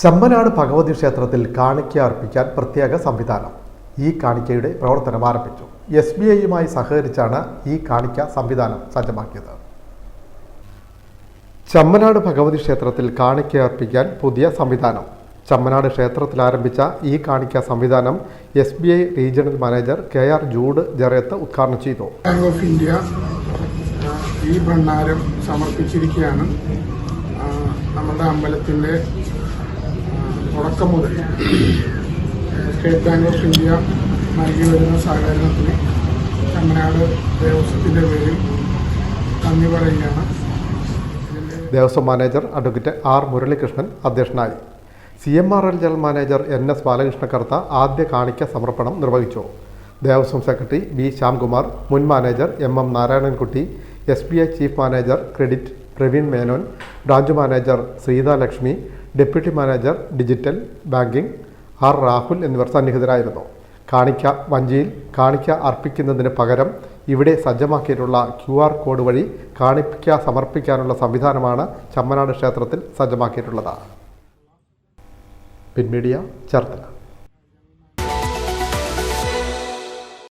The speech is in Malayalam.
ചമ്മനാട് ഭഗവതി ക്ഷേത്രത്തിൽ കാണിക്ക അർപ്പിക്കാൻ പ്രത്യേക സംവിധാനം. ഈ കാണിക്കയുടെ പ്രവർത്തനം ആരംഭിച്ചു. എസ് ബി ഐയുമായി സഹകരിച്ചാണ് ഈ കാണിക്ക സംവിധാനം സജ്ജമാക്കിയത്. ചമ്മനാട് ഭഗവതി ക്ഷേത്രത്തിൽ കാണിക്ക അർപ്പിക്കാൻ പുതിയ സംവിധാനം. ചമ്മനാട് ക്ഷേത്രത്തിൽ ആരംഭിച്ച ഈ കാണിക്ക സംവിധാനം S B I regional manager K R Jude Jarayath ഉദ്ഘാടനം ചെയ്തു. ബാങ്ക് ഓഫ് ഇന്ത്യ ഈ ഭണ്ഡാരം സമർപ്പിച്ചിരിക്കുകയാണ്. നമ്മുടെ അമ്പലത്തിന്റെ തുടക്കം മുതൽ സ്റ്റേറ്റ് ബാങ്ക് ഓഫ് ഇന്ത്യ നൽകി വരുന്ന സഹകരണത്തിന് തമിഴ്നാട് ദേവസ്വത്തിന്റെ പേരിൽ നന്ദി പറയുകയാണ്. Devaswom manager advocate R Muralikrishnan അധ്യക്ഷനായി. C M R L general manager N S Balakrishna Kartha ആദ്യ കാണിക്ക സമർപ്പണം നിർവഹിച്ചു. ദേവസ്വം സെക്രട്ടറി ബി ശ്യാംകുമാർ മുൻ manager M M Narayanankutty S B I chief manager credit Praveen Menon branch manager Sreetha Lakshmi deputy manager digital banking R Rahul എന്നിവർ സന്നിഹിതരായിരുന്നു. കാണിക്ക വഞ്ചിയിൽ കാണിക്ക അർപ്പിക്കുന്നതിന് പകരം ഇവിടെ സജ്ജമാക്കിയിട്ടുള്ള ക്യു ആർ കോഡ് വഴി കാണിക്ക സമർപ്പിക്കാനുള്ള സംവിധാനമാണ് ചമ്മനാട് ക്ഷേത്രത്തിൽ സജ്ജമാക്കിയിട്ടുള്ളത്. പിൻമീഡിയ ചേർത്തല.